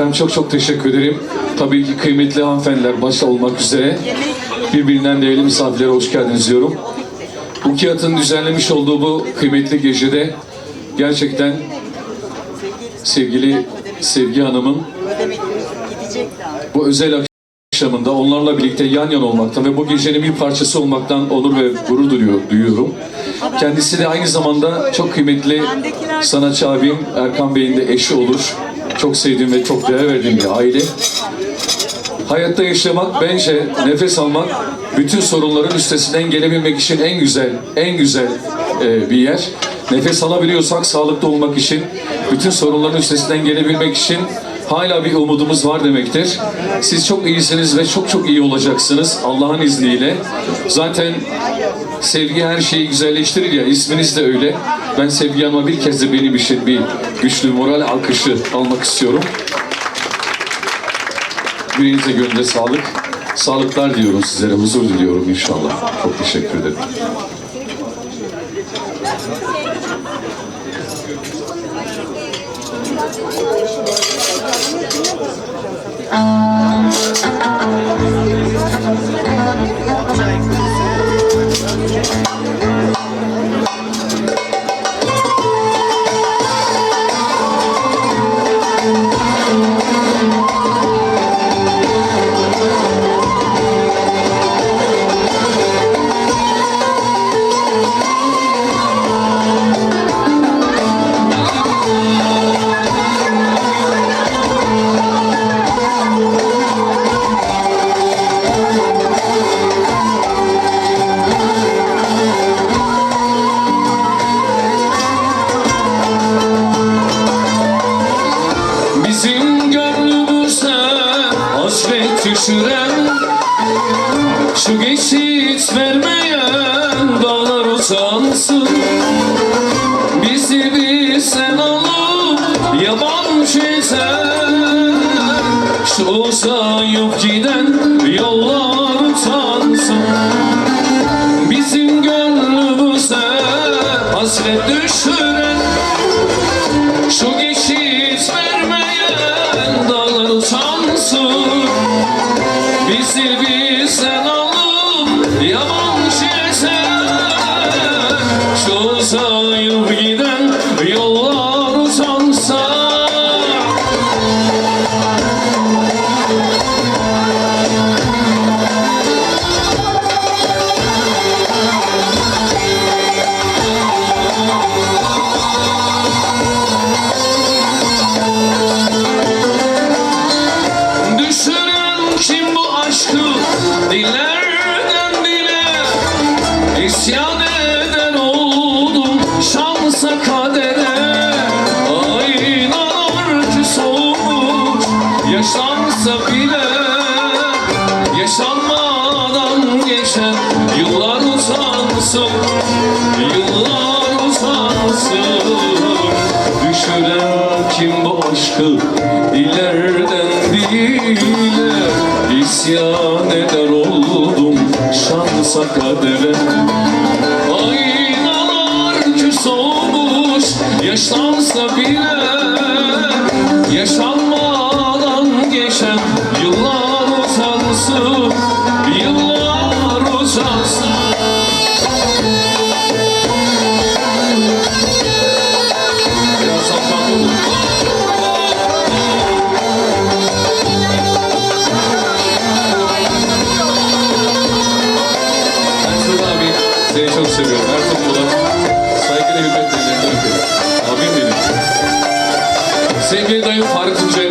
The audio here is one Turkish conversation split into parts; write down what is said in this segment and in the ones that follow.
Efendim çok çok teşekkür ederim. Tabii ki kıymetli hanımefendiler başta olmak üzere birbirinden değerli misafirlere hoş geldiniz diyorum. Ukiyat'ın düzenlemiş olduğu bu kıymetli gecede gerçekten sevgili Sevgi Hanım'ın bu özel akşamında onlarla birlikte yan yana olmaktan ve bu gecenin bir parçası olmaktan onur ve gurur duyuyor, duyuyorum. Kendisi de aynı zamanda çok kıymetli sanatçı abim Erkan Bey'in de eşi olur. Çok sevdiğim ve çok değer verdiğim bir aile. Hayatta yaşamak bence nefes almak bütün sorunların üstesinden gelebilmek için en güzel, en güzel e, bir yer. Nefes alabiliyorsak sağlıklı olmak için, bütün sorunların üstesinden gelebilmek için hala bir umudumuz var demektir. Siz çok iyisiniz ve çok çok iyi olacaksınız Allah'ın izniyle. Zaten sevgi her şeyi güzelleştirir ya, isminiz de öyle. Ben Sevgi Hanım'a bir kez de benim için bir güçlü moral alkışı almak istiyorum. Yüreğinize gönlünüze sağlık. Sağlıklar diliyorum sizlere, huzur diliyorum inşallah. Çok teşekkür ederim. Bizim vermeyen dağlar utansın. Bizi bizden alıp yabancı eden Şu uzayıp giden yollar utansın. Bizim gönlümüze hasret düşüren şu geçit vermeyen dağlar utansın. Bizi bizden utansın Yıllar utansın Düşüren kim bu aşkı dillerden dile İsyan eder oldum şansa kadere. Aynalar küs olmuş yaşlansa bile Yaşanmadan geçen yıllar Sevgili dayım Faruk Tuncel.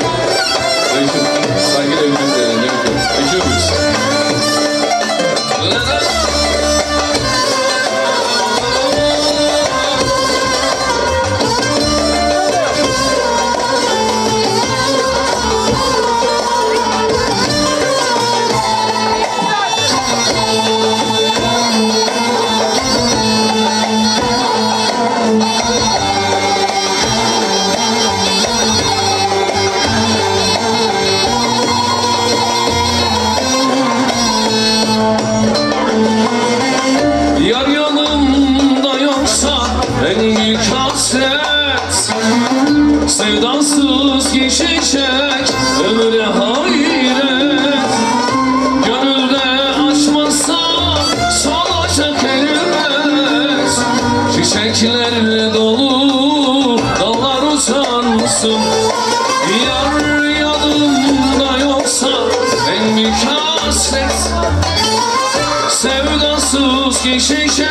Geçecek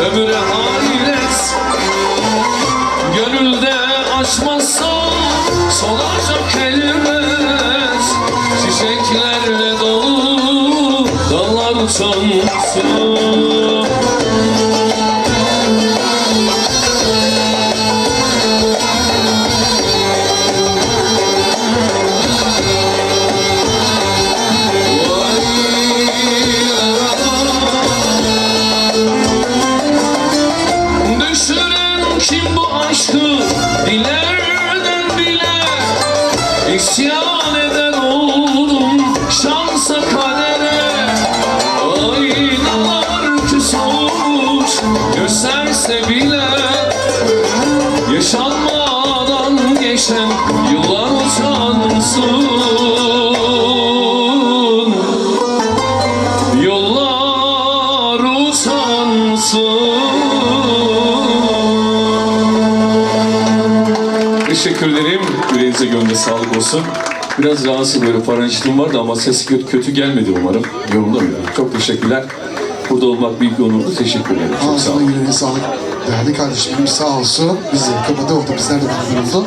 ömre hayret Gönülde açmazsan solacak elbet. Çiçeklerle dolu dallar uçansın Geçen yıllar utansın Yollar utansın Teşekkür ederim. Yüreğinize gönlüne sağlık olsun. Biraz rahatsız böyle parançlığım vardı ama ses kötü, kötü gelmedi umarım. Mı? Çok teşekkürler. Burada olmak büyük bir onurdu. Teşekkür ederim. Çok sağ Ağzına olun. yüreğine sağlık. Değerli kardeşim sağ olsun. Bizi kapıda oldu. Bizler de beraber oldu.